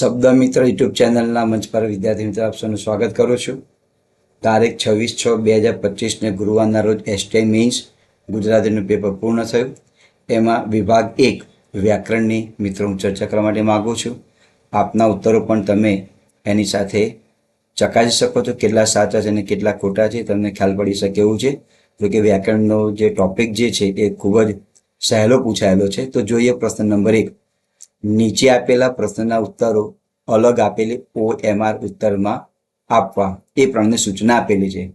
શબ્દ મિત્ર યુટ્યુબ ચેનલના મંચ પર વિદ્યાર્થી મિત્રો આપ સૌનું સ્વાગત કરું છું. તારીખ છવ્વીસ છ બે હજાર પચીસને ગુરુવારના રોજ એસટીઆઈ મીન્સ ગુજરાતીનું પેપર પૂર્ણ થયું. એમાં વિભાગ એક વ્યાકરણની મિત્રો હું ચર્ચા કરવા માટે માગું છું. આપના ઉત્તરો પણ તમે એની સાથે ચકાસી શકો છો. કેટલા સાચા છે અને કેટલા ખોટા છે. તમને ખ્યાલ પડી શકે એવું છે. જો કે વ્યાકરણનો જે ટોપિક જે છે એ ખૂબ જ સહેલો પૂછાયેલો છે. તો જોઈએ પ્રશ્ન નંબર એક. નીચે આપેલા પ્રશ્નના ઉત્તરો અલગ આપેલી ઓ એમઆર ઉત્તરમાં આપવા. એ પ્રમાણે સૂચના આપેલી છે.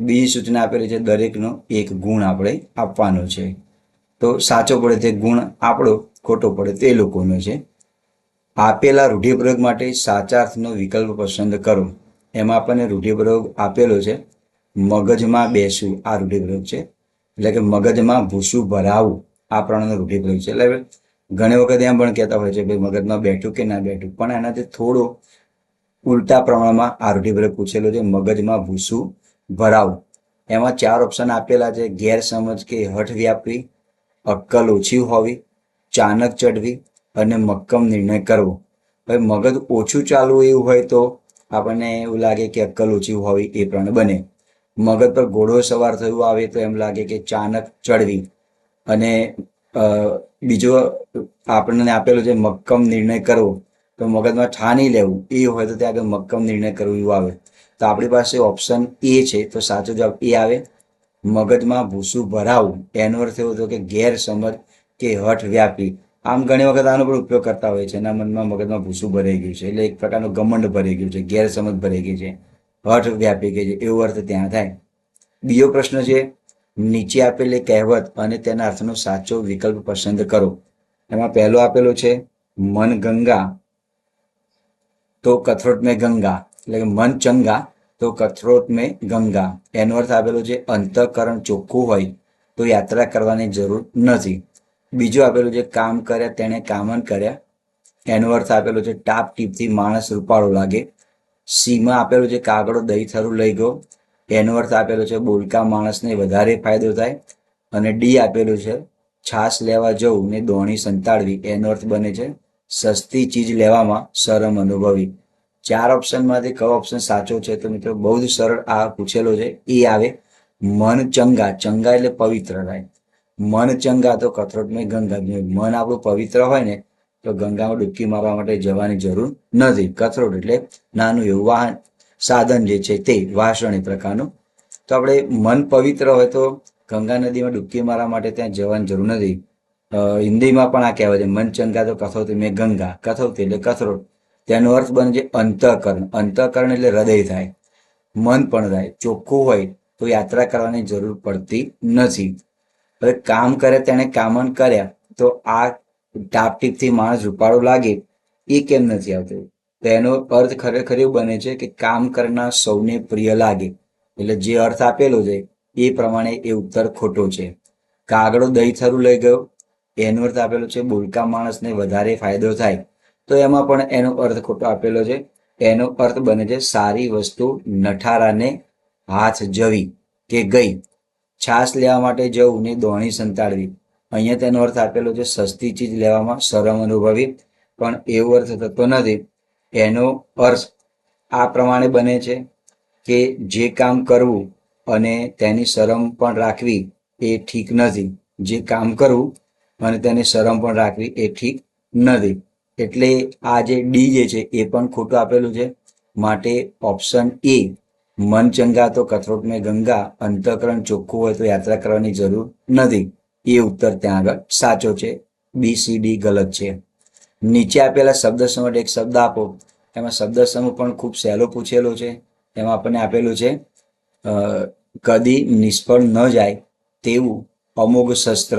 બીજી સૂચના આપેલી છે, દરેકનો એક ગુણ આપણે આપવાનો છે. તો સાચો પડે તે ગુણ આપણો, ખોટો પડે તે લોકોનો છે. આપેલા રૂઢિપ્રયોગ માટે સાચા અર્થનો વિકલ્પ પસંદ કરો. એમાં આપણને રૂઢિપ્રયોગ આપેલો છે, મગજમાં બેસવું, આ રૂઢિપ્રયોગ છે. એટલે કે મગજમાં ભૂસું ભરાવું, આ પ્રમાણેનો રૂઢિપ્રયોગ છે. એટલે ઘણી વખત એમ પણ કહેતા હોય છે, ભાઈ મગજમાં બેઠું કે ના બેઠું? પણ એનાથી થોડો ઉલટા પ્રમાણમાં આ પૂછેલું છે, મગજમાં ભૂસું ભરાવું. એમાં ચાર ઓપ્શન આપેલા છે, ગેરસમજ કે હઠ વ્યાપવી અક્કલ ઓછી હોવી, ચાનક ચડવી અને મક્કમ નિર્ણય કરવો. હવે મગજ ઓછું ચાલવું એવું હોય તો આપણને એવું લાગે કે અક્કલ ઓછી હોવી એ પ્રમાણે બને. મગજ પર ઘોડો સવાર થયું આવે તો એમ લાગે કે ચાનક ચડવી અને બીજો આપણને આપેલો છે મક્કમ નિર્ણય કરવો, તો મગજમાં છાની લેવું, એ હોય તો ત્યાં આગળ મક્કમ નિર્ણય કરવો એવું આવે. તો આપણી પાસે ઓપ્શન એ છે, તો સાચો જવાબ એ આવે. મગજમાં ભૂસું ભરાવું, એનો અર્થ એવો હતો કે ગેરસમજ કે હઠ વ્યાપી. આમ ઘણી વખત આનો પણ ઉપયોગ કરતા હોય છે, એના મનમાં મગજમાં ભૂસું ભરાઈ ગયું છે, એટલે એક પ્રકારનું ગમંડ ભરાઈ ગયું છે, ગેરસમજ ભરાઈ ગઈ છે, હઠ વ્યાપી ગઈ છે, એવો અર્થ ત્યાં થાય. બીજો પ્રશ્ન છે નીચે આપેલી કહેવત અને તેના અર્થનો સાચો વિકલ્પ પસંદ કરો. એમાં પહેલો આપેલો છે, મન ગંગા તો કથરોટ મેં ગંગા. એટલે કે મન ચંગા, તો કથરોટ મેં ગંગા. એનો અર્થ આપેલો છે, અંતઃકરણ ચોખ્ખું હોય, તો યાત્રા કરવાની જરૂર નથી બીજું આપેલું છે, કામ કર્યા તેણે કામન કર્યા એનો અર્થ આપેલો છે ટાપ ટીપથી માણસ રૂપાળો લાગે સીમાં આપેલું છે કાગડો દહીં થરું લઈ ગયો એનો અર્થ આપેલો છે, બોલકા માણસને વધારે ફાયદો થાય અને ડી આપેલું છે, છાશ લેવા જવું ને દોણી સંતાડવી એનો અર્થ બને છે. સસ્તી ચીજ લેવામાં શરમ અનુભવી. ચાર ઓપ્શનમાંથી કયો ઓપ્શન સાચો છે તો મિત્રો બહુ જ સરળ આ પૂછેલો છે. એ આવે, મન ચંગા. ચંગા એટલે પવિત્ર થાય. મન ચંગા તો કથરોટમય ગંગા મન આપણું પવિત્ર હોય ને તો ગંગામાં ડૂબકી મારવા માટે જવાની જરૂર નથી. કથરોટ એટલે નાનું એવું વાહન. સાધન જે છે તે, વાસણ એ પ્રકારનું. તો આપણે મન પવિત્ર હોય તો ગંગા નદીમાં ડૂબકી મારવા માટે ત્યાં જવાની જરૂર નથી. હિન્દીમાં પણ આ કહેવાય છે, મન ચંગા તો કથોતી, મેં ગંગા, કથોતી એટલે કથરોટ તેનો અર્થ બને છે અંતઃકરણ. અંતઃકરણ એટલે હૃદય થાય. મન પણ થાય. ચોખ્ખું હોય તો યાત્રા કરવાની જરૂર પડતી નથી. હવે કામ કરે તેણે કામન કર્યા તો આ ટાપટીપથી માણસ રૂપાળો લાગે. એ કેમ નથી આવતું? તો એનો અર્થ ખરેખર એવું બને છે કે કામ કરનાર સૌને પ્રિય લાગે. એટલે જે અર્થ આપેલો છે, એ પ્રમાણે એ ઉત્તર ખોટો છે. કાગડો દહીં થરું લઈ ગયો. એનો અર્થ આપેલો છે, બોલકા માણસને વધારે ફાયદો થાય. તો એમાં પણ એનો અર્થ ખોટો આપેલો છે. એનો અર્થ બને છે, સારી વસ્તુ નઠારાને હાથ જવી કે ગઈ. છાશ લેવા માટે જવું ને દોણી સંતાડવી. અહીંયા તેનો અર્થ આપેલો છે, સસ્તી ચીજ લેવામાં શરમ અનુભવી. પણ એવો અર્થ થતો નથી. એનો અર્થ આ પ્રમાણે બને છે કે જે કામ કરવું અને તેની શરમ પણ રાખવી એ ઠીક નથી. જે કામ કરવું અને તેની શરમ પણ રાખવી એ ઠીક નથી. એટલે આ જે ડી જે છે એ પણ ખોટું આપેલું છે. માટે ઓપ્શન એ મન ચંગા તો કથરોટ મેં ગંગા, અંતઃકરણ ચોખ્ખું હોય તો યાત્રા કરવાની જરૂર નથી. એ ઉત્તર ત્યાં આગળ સાચો છે. બી સી ડી ગલત છે. નીચે આપેલા શબ્દ સમૂહ એક શબ્દ આપો. એમાં શબ્દ સમૂહ પણ ખૂબ સહેલો પૂછેલો છે. એમાં આપણને આપેલું છે કદી નિષ્ફળ ન જાય તેવું અમોઘ શસ્ત્ર.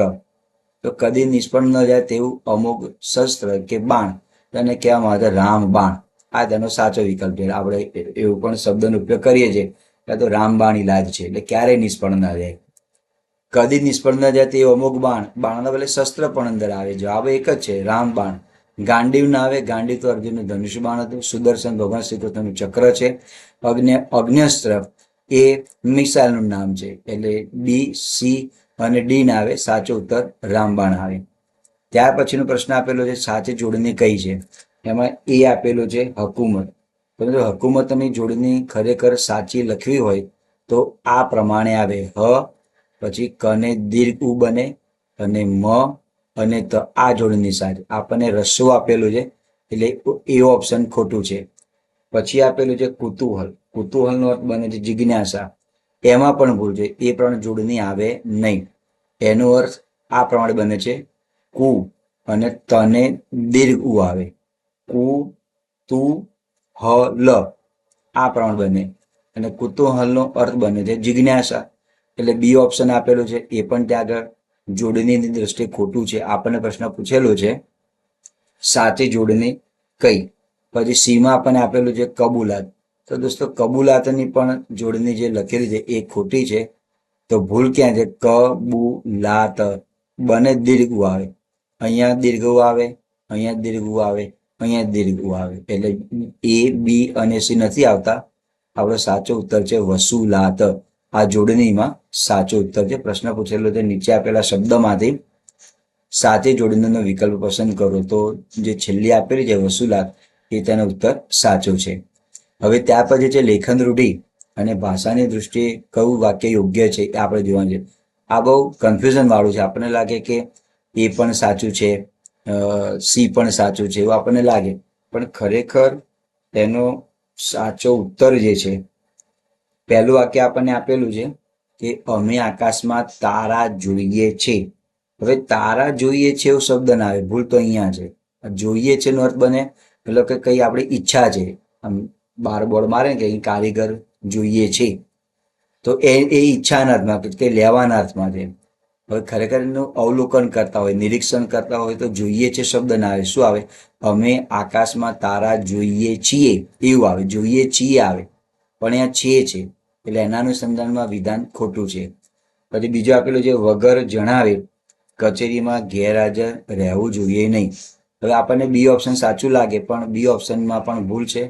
તો કદી નિષ્ફળ ન જાય તેવું અમોઘ શસ્ત્ર કે બાણ. તેને કહેવામાં આવે રામ બાણ. આ તેનો સાચો વિકલ્પ છે. આપણે એવું પણ શબ્દનો ઉપયોગ કરીએ છીએ. કે તો રામબાણ ઇલાજ છે. એટલે ક્યારેય નિષ્ફળ ન જાય. કદી નિષ્ફળ ન જાય તે અમુક બાણ. બાણના બદલે શસ્ત્ર પણ અંદર આવે જવાબ એક જ છે રામબાણ ગાંડીવ ના આવે ગાંડી તો અર્જુનનું ધનુષ બાણ હતું. સુદર્શન ભગવાન શ્રી કૃષ્ણનું ચક્ર છે. અગ્ન્ય અગ્નિસ્ત્ર એ મિસાઇલનું નામ છે. એટલે ડી, સી અને ડી ના આવે સાચો ઉત્તર રામબાણ આવે. ત્યાર પછીનો પ્રશ્ન આપેલો છે, સાચી જોડણી કઈ છે? એમાં એ આપેલું છે, હકુમત. પરંતુ હકુમતની જોડણી ખરેખર સાચી લખવી હોય તો આ પ્રમાણે આવે. હ, પછી કને દીર્ઘ ઉ બને, અને મ અને ત આ જોડણી સાથે આપણને રસ્સો આપેલું છે, એટલે એ ઓપ્શન ખોટું છે. પછી આપેલું છે કુતૂહલ. કુતૂહલનો અર્થ બને છે જિજ્ઞાસા. એમાં પણ ભૂલ છે. એ પ્રમાણે જોડણી આવે નહીં. એનો અર્થ આ પ્રમાણે બને છે, કુ અને તને દીર્ઘ ઉ આવે. કુ, તુ, હ, લ. આ પ્રમાણે બને. અને કુતૂહલનો અર્થ બને છે જિજ્ઞાસા. એટલે બી ઓપ્શન આપેલું છે, એ પણ ત્યાં આગળ જોડણીની દ્રષ્ટિએ ખોટું છે? આપણને પ્રશ્ન પૂછેલો છે સાચી જોડણી કઈ? પછી સીમાં આપણને આપેલું છે કબૂલાત. તો દોસ્તો, કબૂલાતની પણ જોડણી જે લખેલી છે એ ખોટી છે. તો ભૂલ ક્યાં છે? કબૂલાત. લાત બને દીર્ઘ આવે અહીંયા દીર્ઘ આવે અહીંયા દીર્ઘ આવે અહીંયા દીર્ઘ આવે એટલે એ, બી અને સી નથી આવતા. આપણો સાચો ઉત્તર છે વસુલાત. આ જોડણીમાં સાચો ઉત્તર છે. પ્રશ્ન પૂછેલો છે. નીચે આપેલા શબ્દમાંથી સાચી જોડણીનો વિકલ્પ પસંદ કરો તો જે છેલ્લી આપેલી છે વસૂલાત એ તેનો ઉત્તર સાચો છે. હવે ત્યાર પછી છે લેખન રૂઢિ અને ભાષાની દૃષ્ટિએ કયું વાક્ય યોગ્ય છે એ આપણે જોવાનું છે. આ બહુ કન્ફ્યુઝન વાળું છે. આપણને લાગે કે એ પણ સાચું છે સી પણ સાચું છે એવું આપણને લાગે. પણ ખરેખર તેનો સાચો ઉત્તર જે છે પહેલું વાક્ય આપણને આપેલું છે કે અમે આકાશમાં તારા જોઈએ છે. હવે તારા જોઈએ છે એવું શબ્દ ના આવે, ભૂલ તો અહીંયા છે. જોઈએ છે નો અર્થ બને, એટલે કે કઈ આપણી ઈચ્છા છે. આમ બાર બોર્ડ મારે કે અહીં કારીગર જોઈએ છે. તો એ એ ઈચ્છાના અર્થમાં, કે લેવાના અર્થમાં છે. હવે ખરેખર એનું અવલોકન કરતા હોય, નિરીક્ષણ કરતા હોય તો જોઈએ છે શબ્દ ના આવે. શું આવે? અમે આકાશમાં તારા જોઈએ છીએ. એવું આવે, જોઈએ છીએ આવે. પણ અહીંયા છે છે એટલે એના અનુસંધાનમાં વિધાન ખોટું છે. પછી બીજું આપેલું છે, વગર જણાવે કચેરીમાં ગેરહાજર રહેવું જોઈએ નહીં. હવે આપણને બી ઓપ્શન સાચું લાગે, પણ બી ઓપ્શનમાં પણ ભૂલ છે.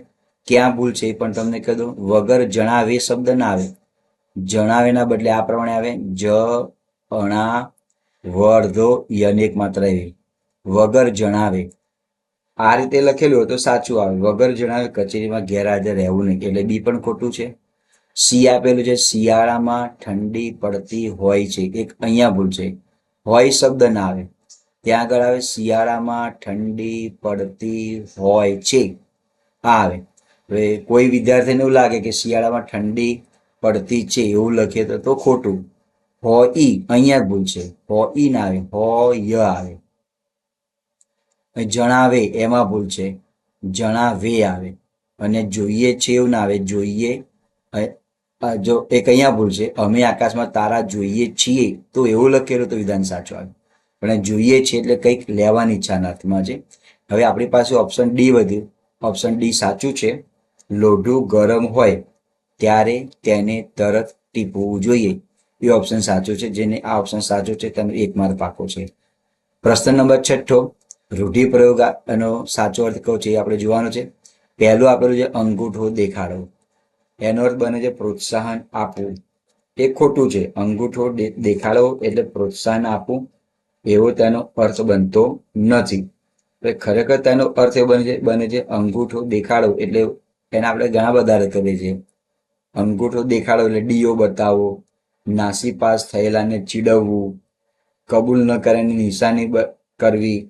ક્યાં ભૂલ છે એ પણ તમને કહી દઉં. વગર જણાવે શબ્દ ના આવે. જણાવેના બદલે આ પ્રમાણે આવે, જ, અણા વર્ધો યનેક માત્ર એવી વગર જણાવે આ રીતે લખેલું હોય તો સાચું આવે. વગર જણાવે કચેરીમાં ગેરહાજર રહેવું નહીં. એટલે બી પણ ખોટું છે. સી આપેલું છે, શિયાળામાં ઠંડી પડતી હોય છે. એક અહીંયા ભૂલ છે. હોય શબ્દ ના આવે. ત્યાં આગળ આવે, શિયાળામાં ઠંડી પડતી હોય છે. આ આવે. હવે કોઈ વિદ્યાર્થીને એવું લાગે કે શિયાળામાં ઠંડી પડતી છે, એવું લખીએ તો ખોટું. હો ઈ અહીંયા ભૂલ છે. હો ઈ ના આવે. હો ય આવે. જણાવે, એમાં ભૂલ છે. જણાવે આવે. અને જોઈએ છેવ ના આવે. જોઈએ જો એક અહીંયા ભૂલ છે. અમે આકાશમાં તારા જોઈએ છીએ. તો એવું લખેલું તો વિધાન સાચું આવે. પણ જોઈએ છીએ એટલે કંઈક લેવાની ઈચ્છાના અર્થમાં છે. હવે આપણી પાસે ઓપ્શન ડી વધ્યું. ઓપ્શન ડી સાચું છે. લોઢું ગરમ હોય ત્યારે તેને તરત ટીપવું જોઈએ. એ ઓપ્શન સાચું છે. જેને આ ઓપ્શન સાચું છે તમે એક માર્ક પાકો છે. પ્રશ્ન નંબર છઠ્ઠો. રૂઢિપ્રયોગ એનો સાચો અર્થ કયો છે, એ આપણે જોવાનો છે. પહેલું આપેલું છે, અંગૂઠો દેખાડો. એનો અર્થ બને છે, પ્રોત્સાહન આપવું. એ ખોટું છે, અંગૂઠો દેખાડો એટલે પ્રોત્સાહન આપવું. એવો તેનો અર્થ બનતો નથી. એટલે ખરેખર તેનો અર્થ એ બને છે બને છે, અંગૂઠો દેખાડો એટલે એને આપણે ઘણા બધા અર્થ કરીએ છીએ. અંગૂઠો દેખાડો એટલે ડીઓ બતાવો, નાસીપાસ થયેલાને ચીડવવું, કબૂલ ન કરે નિશાની કરવી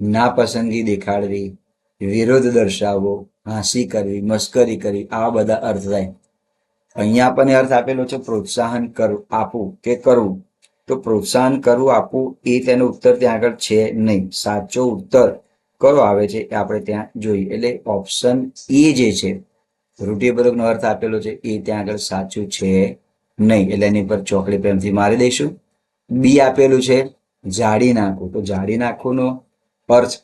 નાપસંદગી દેખાડવી, વિરોધ દર્શાવવો, હાંસી કરવી, મસ્કરી કરવી આવા બધા અર્થ થાય. અહીંયા પણ અર્થ આપેલો છે પ્રોત્સાહન કરવું આપવું કે કરવું. તો પ્રોત્સાહન કરવું, આપવું એ તેનો ઉત્તર ત્યાં આગળ છે નહીં. સાચો ઉત્તર કયો આવે છે એ આપણે ત્યાં જોઈએ. એટલે ઓપ્શન એ જે છે રૂઢિપ્રયોગનો અર્થ આપેલો છે એ ત્યાં આગળ સાચું છે નહીં. એટલે એની પર ચોકડી પ્રેમથી મારી દઈશું. બી આપેલું છે જાડી નાખવું. તો જાડી નાખવુંનો અર્થ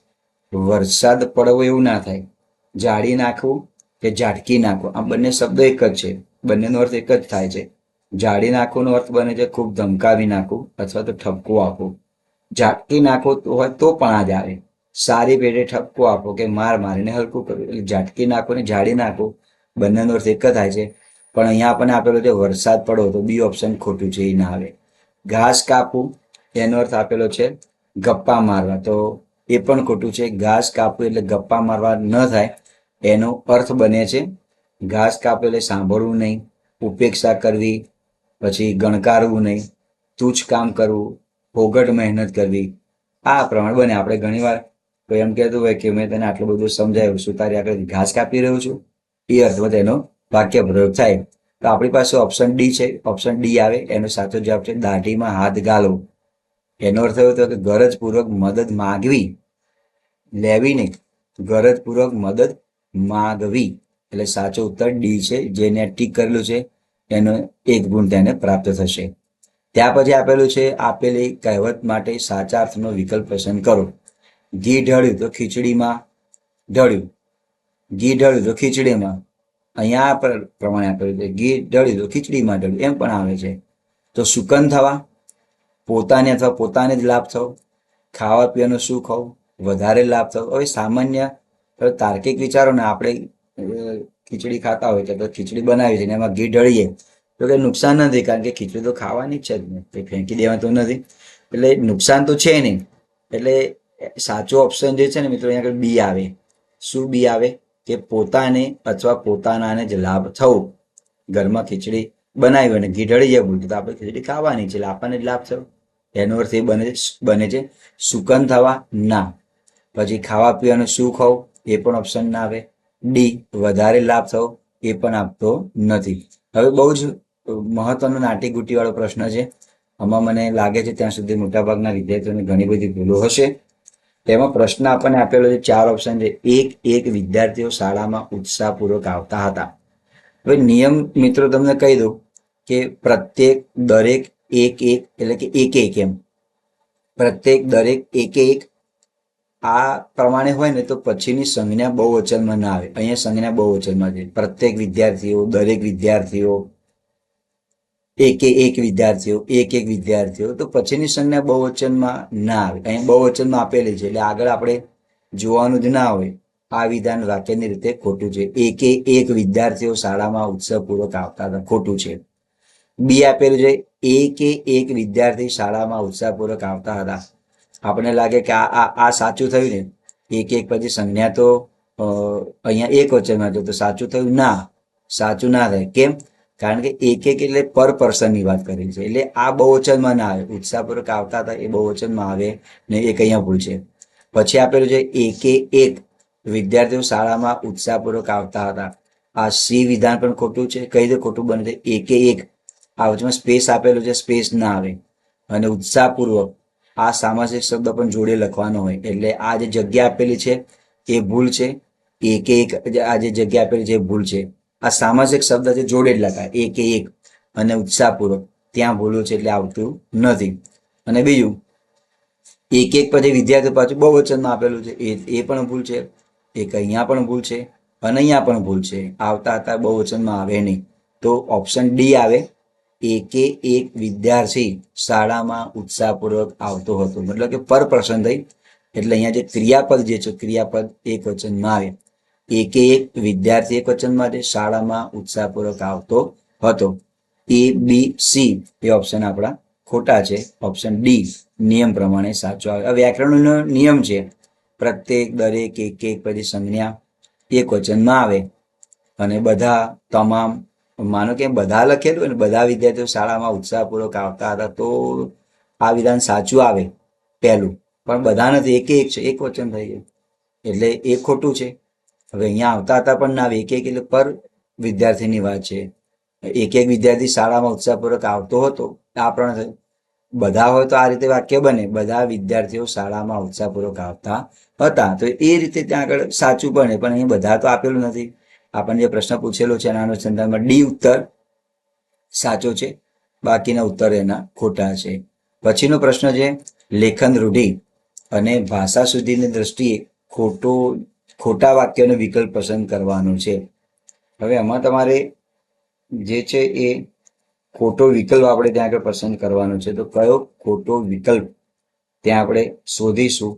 વરસાદ પડવો એવું ના થાય. જાડી નાખવું કે ઝાટકી નાખવું આ બંને શબ્દો એક જ છે. બંનેનો અર્થ એક જ થાય છે. જાડી નાખવાનો અર્થ બને છે ખૂબ ધમકાવી નાખવું અથવા તો ઠપકો આપવું. ઝાટકી નાખો તો હોય તો પણ આ જ આવે. સારી પેટે ઠપકો આપો કે માર મારીને હલકું કરવું એટલે ઝાટકી નાખો ને જાળી નાખો, બંનેનો અર્થ એક જ થાય છે. પણ અહીંયા આપણને આપેલો છે વરસાદ પડો તો બી ઓપ્શન ખોટું છે, એ ના આવે. ઘાસ કાપવું, એનો અર્થ આપેલો છે ગપ્પા મારવા. તો એ પણ ખોટું છે. ઘાસ કાપવું એટલે ગપ્પા મારવા ન થાય. એનો અર્થ બને છે, ઘાસ કાપવું એટલે સાંભળવું નહીં, ઉપેક્ષા કરવી, પછી ગણકારવું નહીં, તુચ્છ કામ કરવું ફોગટ મહેનત કરવી. આ પ્રમાણે બને. આપણે ઘણીવાર કોઈ એમ કહેતું હોય કે મેં તને આટલું બધું સમજાવ્યું શું તારી આગળ ઘાસ કાપી રહ્યો છું. એ અર્થમાં તેનો વાક્ય પ્રયોગ થાય. તો આપણી પાસે ઓપ્શન ડી છે. ઓપ્શન ડી આવે. એનો સાચો જવાબ છે, દાઢીમાં હાથ ગાલવો એનો અર્થ એવો થયો કે ગરજપૂર્વક મદદ માગવી, લેવી નહીં. ગરજપૂર્વક મદદ માગવી. એટલે સાચો ઉત્તર ડી છે જેને ટીક કરેલું છે, એનો એક ગુણ તેને પ્રાપ્ત થશે. ત્યાર પછી આપેલું છે, આપેલી કહેવત માટે સાચા અર્થનો વિકલ્પ પસંદ કરો. ઘી ઢળ્યું તો ખીચડીમાં ઢળ્યું. ઘી ઢળ્યું તો ખીચડીમાં. અહીંયા પ્રમાણે આપેલું છે. ઘી ઢળ્યું તો ખીચડીમાં ઢળ્યું. એમ પણ આવે છે. તો સુકન થવા પોતાને અથવા પોતાને જ લાભ થવો, ખાવા પીવાનું શું ખાવું, વધારે લાભ થવો. હવે સામાન્ય તાર્કિક વિચારો ને આપણે ખીચડી ખાતા હોય તો ખીચડી બનાવી છે એમાં ઘી ઢળીએ. તો કે નુકસાન નથી, કારણ કે ખીચડી તો ખાવાની જ છે જ ને. કંઈ ફેંકી દેવાતું નથી. એટલે નુકસાન તો છે નહીં. એટલે સાચો ઓપ્શન જે છે ને મિત્રો, અહીંયા આગળ બી આવે. શું બી આવે? કે પોતાને અથવા પોતાનાને જ લાભ થવો. ઘરમાં ખીચડી બનાવી અને ઘી ઢળી જાય ભૂલથી તો આપણે ખીચડી ખાવાની છે. એટલે આપણને જ લાભ થયો એનો અર્થ એ બને બને છે. સુકન થવા ના, પછી ખાવા પીવાનું શું ખાવું એ પણ ઓપ્શન ના આવે. ડી વધારે લાભ થવો, એ પણ આપતો નથી. હવે બહુ જ મહત્વનો નાટી ગુટી વાળો પ્રશ્ન છે. આમાં મને લાગે છે ત્યાં સુધી મોટાભાગના વિદ્યાર્થીઓને ઘણી બધી ભૂલો હશે. તેમાં પ્રશ્ન આપણને આપેલો છે, ચાર ઓપ્શન છે. એક એક વિદ્યાર્થીઓ શાળામાં ઉત્સાહપૂર્વક આવતા હતા. હવે નિયમ મિત્રો તમને કહી દઉં કે પ્રત્યેક દરેક એક એક, એટલે કે એક એક એમ. પ્રત્યેક દરેક એક એક, આ પ્રમાણે હોય ને તો પછીની સંજ્ઞા બહુ વચનમાં ના આવે. અહીંયા સંજ્ઞા બહુ વચનમાં છે. પ્રત્યેક વિદ્યાર્થીઓ, દરેક વિદ્યાર્થીઓ, એક એક વિદ્યાર્થીઓ, એક એક વિદ્યાર્થીઓ, તો પછીની સંજ્ઞા બહુ વચનમાં ના આવે. અહીંયા બહુ વચનમાં આપેલી છે. એટલે આગળ આપણે જોવાનું જ ના હોય. આ વિધાન વાક્યની રીતે ખોટું છે. એકે એક વિદ્યાર્થીઓ શાળામાં ઉત્સવપૂર્વક આવતા હતા. ખોટું છે. બી આપેલું છે. એકે એક વિદ્યાર્થી શાળામાં ઉત્સાહપૂર્વક આવતા હતા. આપણને લાગે કે આ આ સાચું થયું ને? એક એક પછી સંજ્ઞા તો અહીંયા એક વચનમાં છે તો સાચું થયું ના. સાચું ના થાય. કેમ? કારણ કે એક એક એટલે પર પર્સનની વાત કરી છે. એટલે આ બહુવચનમાં ના આવે. ઉત્સાહપૂર્વક આવતા હતા એ બહુવચનમાં આવે ને એક અહીંયા ભૂલ છે. પછી આપેલું છે એકે એક વિદ્યાર્થીઓ શાળામાં ઉત્સાહપૂર્વક આવતા હતા. આ સી વિધાન પણ ખોટું છે. કઈ રીતે ખોટું બને છે? એકે એક આ વચમાં સ્પેસ આપેલું છે સ્પેસ ના આવે. અને ઉત્સાહપૂર્વક આ સામાસિક શબ્દ પણ જોડે લખવાનો હોય. એટલે આ જે જગ્યા આપેલી છે, એ ભૂલ છે. એક એક આ જે જગ્યા આપેલી છે, એ ભૂલ છે. આ સામાસિક શબ્દ છે, જોડે જ લખાય. એક એક અને ઉત્સાહપૂર્વક. ત્યાં ભૂલો છે એટલે આવતું નથી. અને બીજું, એક એક પછી વિદ્યાર્થી પાછું બહુ વચનમાં આપેલું છે. એ એ પણ ભૂલ છે. એક અહીંયા પણ ભૂલ છે અને અહીંયા પણ ભૂલ છે. આવતા હતા બહુ વચનમાં આવે નહીં. તો ઓપ્શન ડી આવે. એકે એક વિદ્યાર્થી શાળામાં ઉત્સાહપૂર્વક આવતો હતો. મતલબ કે પર પર્સન થઈ. એટલે અહીંયા જે ક્રિયાપદ જે છે, ક્રિયાપદ એક વચનમાં આવે. એકે એક વિદ્યાર્થી એક વચનમાં જે શાળામાં ઉત્સાહપૂર્વક આવતો હતો. એ, બી, સી એ ઓપ્શન આપણા ખોટા છે. ઓપ્શન ડી નિયમ પ્રમાણે સાચો આવે. વ્યાકરણનો નિયમ છે. પ્રત્યેક દરેક એક એક પછી સંજ્ઞા એક વચનમાં આવે. અને બધા તમામ માનો કે બધા લખેલું અને બધા વિદ્યાર્થીઓ શાળામાં ઉત્સાહપૂર્વક આવતા હતા તો આ વિધાન સાચું આવે પહેલું. પણ બધા નથી, એક એક છે, એક વચન થઈ ગયું. એટલે એ ખોટું છે. હવે અહીંયા આવતા હતા પણ ના, એક એક એટલે પર વિદ્યાર્થીની વાત છે. એક એક વિદ્યાર્થી શાળામાં ઉત્સાહપૂર્વક આવતો હતો, આ પણ બધા હોય તો આ રીતે વાક્ય બને. બધા વિદ્યાર્થીઓ શાળામાં ઉત્સાહપૂર્વક આવતા હતા. તો એ રીતે ત્યાં આગળ સાચું બને પણ અહીં બધા તો આપેલું નથી. આપણને જે પ્રશ્ન પૂછેલો છે એના અનુસંધાનમાં ડી ઉત્તર સાચો છે, બાકીના ઉત્તર એના ખોટા છે. પછીનો પ્રશ્ન છે, લેખન રૂઢિ અને ભાષા સુધીની દ્રષ્ટિએ ખોટો, ખોટા વાક્યનો વિકલ્પ પસંદ કરવાનો છે. હવે આમાં તમારે જે છે એ ખોટો વિકલ્પ આપણે ત્યાં આગળ પસંદ કરવાનો છે. તો કયો ખોટો વિકલ્પ ત્યાં આપણે શોધીશું,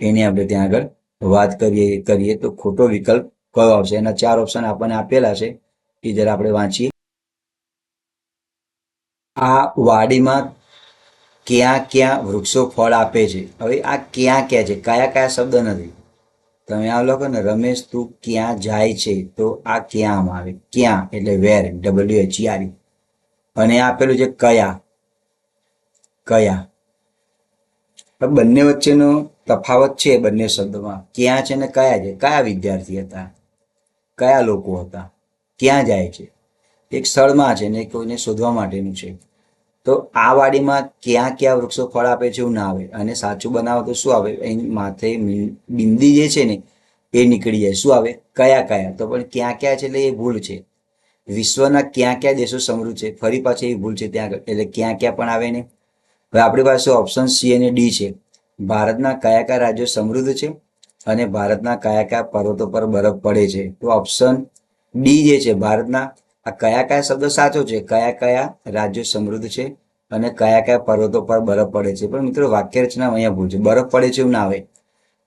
એની આપણે ત્યાં આગળ વાત કરીએ કરીએ. તો ખોટો વિકલ્પ કયો આવશે? એના ચાર ઓપ્શન આપણને આપેલા છે એ જરા આપણે વાંચીએ. આ વાડીમાં ક્યાં ક્યાં વૃક્ષો ફળ આપે છે? હવે આ ક્યાં ક્યાં છે? કયા કયા શબ્દ નથી? તમે આ લખો ને, રમેશ, તું ક્યાં જાય છે? તો આ ક્યાં આવે? ક્યાં? એટલે વેર ડબલ્યુ એચ આર અને આપેલું છે કયા? કયા? બંને વચ્ચેનો તફાવત છે બંને શબ્દોમાં. ક્યાં છે ને કયા છે? કયા વિદ્યાર્થી હતા? કયા લોકો હતા? ક્યાં જાય છે? એક સ્થળમાં છે ને કોઈને શોધવા માટેનું છે. તો આ વાડીમાં ક્યાં ક્યાં વૃક્ષો ફળ આપે છે એવું ના આવે. અને સાચું બનાવો તો શું આવે? એની માથે બિંદી જે છે ને, એ નીકળી જાય. શું આવે? કયા કયા? તો પણ ક્યાં ક્યાં છે એટલે એ ભૂલ છે. વિશ્વના ક્યાં ક્યાં દેશો સમૃદ્ધ છે? ફરી પાછી એ ભૂલ છે ત્યાં એટલે ક્યાં ક્યાં પણ આવે ને? હવે આપણી પાસે ઓપ્શન સી અને ડી છે. ભારતના કયા કયા રાજ્યો સમૃદ્ધ છે? અને ભારતના કયા કયા પર્વતો પર બરફ પડે છે? તો ઓપ્શન ડી જે છે, ભારતના, આ કયા કયા શબ્દ સાચો છે? કયા કયા રાજ્યો સમૃદ્ધ છે? અને કયા કયા પર્વતો પર બરફ પડે છે? પણ મિત્રો વાક્ય રચના અહીંયા ભૂલ છે. બરફ પડે છે એવું ના આવે.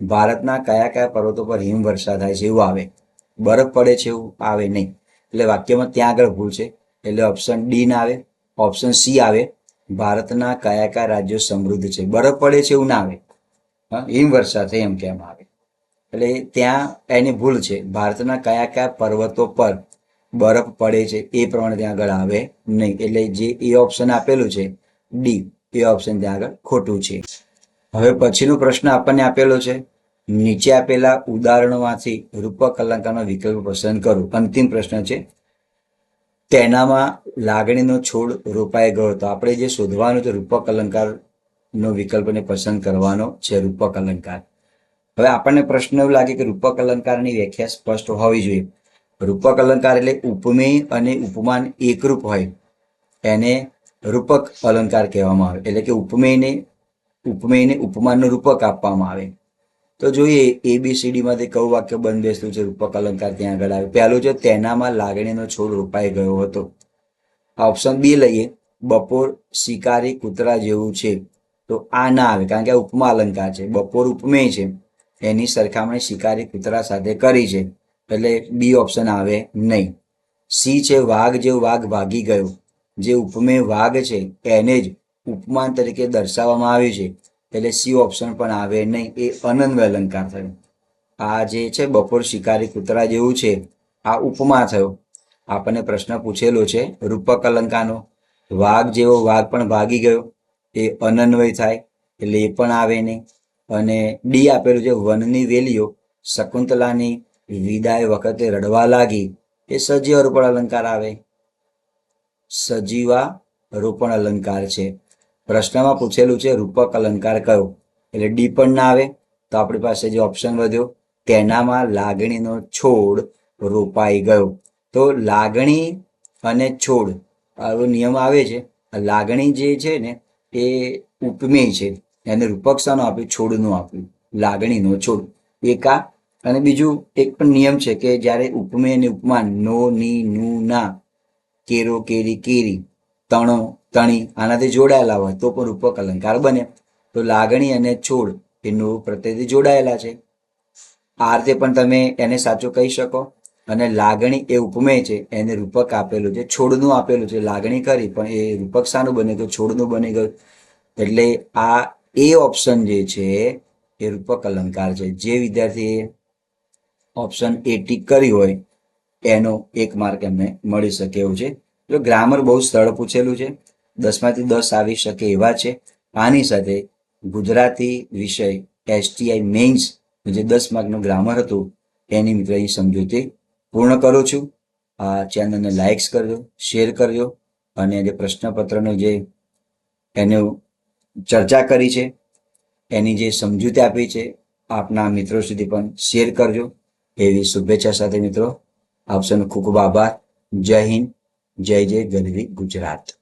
ભારતના કયા કયા પર્વતો પર હિમવર્ષા થાય છે એવું આવે. બરફ પડે છે એવું આવે નહીં. એટલે વાક્યમાં ત્યાં આગળ ભૂલ છે. એટલે ઓપ્શન ડી ના આવે. ઓપ્શન સી આવે. ભારતના કયા કયા રાજ્યો સમૃદ્ધ છે? બરફ પડે છે એવું ના આવે. હિમવર્ષા થાય એમ કેમ આવે. એટલે ત્યાં એની ભૂલ છે. ભારતના કયા કયા પર્વતો પર બરફ પડે છે એ પ્રમાણે ત્યાં આગળ આવે નહીં. એટલે જે એ ઓપ્શન આપેલું છે ડી એ ઓપ્શન ત્યાં આગળ ખોટું છે. હવે પછીનો પ્રશ્ન આપણને આપેલો છે, નીચે આપેલા ઉદાહરણોમાંથી રૂપક અલંકારનો વિકલ્પ પસંદ કરો. અંતિમ પ્રશ્ન છે, તેનામાં લાગણીનો છોડ રોપાઈ ગયો તો આપણે જે શોધવાનું છે, રૂપક અલંકારનો વિકલ્પને પસંદ કરવાનો છે, રૂપક અલંકાર હવે આપણને પ્રશ્ન એવું લાગે કે રૂપક અલંકારની વ્યાખ્યા સ્પષ્ટ હોવી જોઈએ. રૂપક અલંકાર એટલે ઉપમેય અને ઉપમાન એકરૂપ હોય. એને રૂપક અલંકાર કહેવામાં આવે. એટલે કે ઉપમેયને ઉપમેયને ઉપમાનનું રૂપક આપવામાં આવે. તો જોઈએ એબીસીડીમાંથી કયું વાક્ય બંધ બેસતું છે? રૂપક અલંકાર ત્યાં આગળ આવે પહેલું છે, તેનામાં લાગણીનો છોડ રોપાઈ ગયો હતો. આ ઓપ્શન બી લઈએ. બપોર શિકારી કૂતરા જેવું છે. તો આ ના આવે, કારણ કે આ ઉપમા અલંકાર છે. બપોર ઉપમેય છે. એની સરખામણી શિકારી કૂતરા સાથે કરી છે. એટલે બી ઓપ્શન આવે નહીં. સી છે વાઘ જેવો વાઘ ભાગી ગયો. જે ઉપમેય વાઘ છે એને જ ઉપમાન તરીકે દર્શાવવામાં આવ્યું છે. એટલે સી ઓપ્શન પણ આવે નહીં. એ અનન્વય અલંકાર થયો. આ જે છે બપોર શિકારી કૂતરા જેવું છે, આ ઉપમા થયો. આપણને પ્રશ્ન પૂછેલો છે, રૂપક અલંકારનો. વાઘ જેવો વાઘ પણ ભાગી ગયો. એ અનન્વય થાય. એટલે એ પણ આવે નહીં. અને ડી આપેલું છે, વનની વેલીઓ. શકુંતલાની વિદાય વખતે રડવા લાગી. એ સજીવ રૂપણ અલંકાર આવે. સજીવા રૂપણ અલંકાર છે. પ્રશ્નમાં પૂછેલું છે, રૂપક અલંકાર કયો? એટલે ડી પણ ના આવે. તો આપણી પાસે જે ઓપ્શન વધ્યો, તેનામાં લાગણીનો છોડ રોપાઈ ગયો. તો લાગણી અને છોડ, આવો નિયમ આવે છે. લાગણી જે છે ને, એ ઉપમેય છે. એને રૂપક શાનું આપ્યું છોડનું આપ્યું લાગણીનો છોડ. એકા અને બીજું એક પણ નિયમ છે કે જ્યારે ઉપમેય અને ઉપમાન નો, ની, નું, ના, કેરો, કેરી કેરી, તણો, તણી આનાથી જોડાયેલા હોય તો પણ રૂપક અલંકાર બને. તો લાગણી અને છોડ એ નો પ્રત્યેથી જોડાયેલા છે. આ રીતે પણ તમે એને સાચું કહી શકો. અને લાગણી એ ઉપમેય છે, એને રૂપક આપેલું છે, છોડનું આપેલું છે. લાગણી કરી, પણ એ રૂપક શાનું બને તો છોડનું બની ગયું. એટલે આ એ ઓપ્શન જે છે, એ રૂપક અલંકાર છે. જે વિદ્યાર્થીએ ઓપ્શન એ ટીક કરી હોય, એનો એક માર્ક એમને મળી શકે એવું છે. જો ગ્રામર બહુ સરળ પૂછેલું છે, દસમાંથી દસ આવી શકે એવા છે. આની સાથે ગુજરાતી વિષય એસટીઆઈ મેઇન્સ જે દસ માર્કનું ગ્રામર હતું, એની મિત્ર અહીં સમજૂતી પૂર્ણ કરું છું. આ ચેનલને લાઇક્સ કરજો શેર કરજો, અને જે પ્રશ્નપત્રનો જે એનું ચર્ચા કરી છે. એની જે સમજૂતી આપી છે, આપના મિત્રો સુધી પણ શેર કરજો. એવી શુભેચ્છા સાથે મિત્રો આપ ખૂબ ખૂબ આભાર. જય હિન્દ, જય જય ગરવી ગુજરાત.